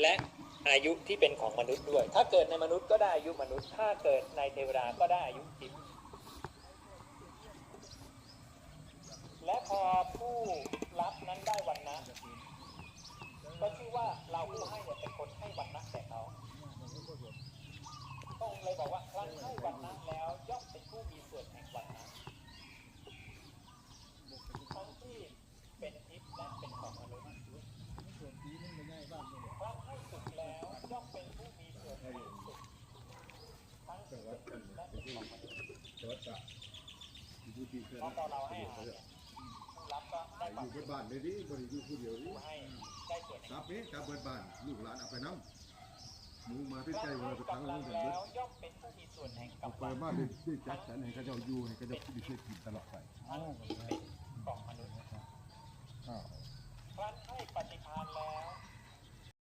และอายุที่เป็นของมนุษย์ด้วย ถ้าเกิดในมนุษย์ก็ได้อายุมนุษย์ ถ้าเกิดในเทวดาก็ได้อายุทิพย์และพอผู้รับนั้นได้วันนะก็ชื่อว่าเราผู้ให้เนี่ยเป็นคนให้วันนะแก่เขาพระองเลยบอกว่าครั้นให้วันนะแล้วย่อมเป็นผู้มีส่วนแห่งวันนะทั้งที่เป็นทิพย์และเป็นของมนุษย์ ครั้งให้สุดแล้วย่อมเป็นผู้มีส่วนแห่งสุขทั้งที่เป็นทิพย์และเป็นของมนุษย์ เพราะตอนเราให้อาหารเนี่ยผู้รับก็ได้อความยู่บนบ้านเลยดิบริอยู่ผู้เดียวดิผู้ให้ได้ส่วนครับนี่กลับเบิดบ้านลูกหลานเอาไปน้ำหมูมาเป็นคใจรั้งว่าให้ไปทางกำลันั้งนกันแล้เบิดวย่อมเป็นผู้มีส่วนแห่งเอากำไปลังบ้านได้ได้จัดสรรให้เขาเจ้าอยู่ให้เขาเจ้าผู้ดีเชื่อถือตลอดไปทั้งที่เป็นของมนุษย์อ้าวครั้นให้ปฏิ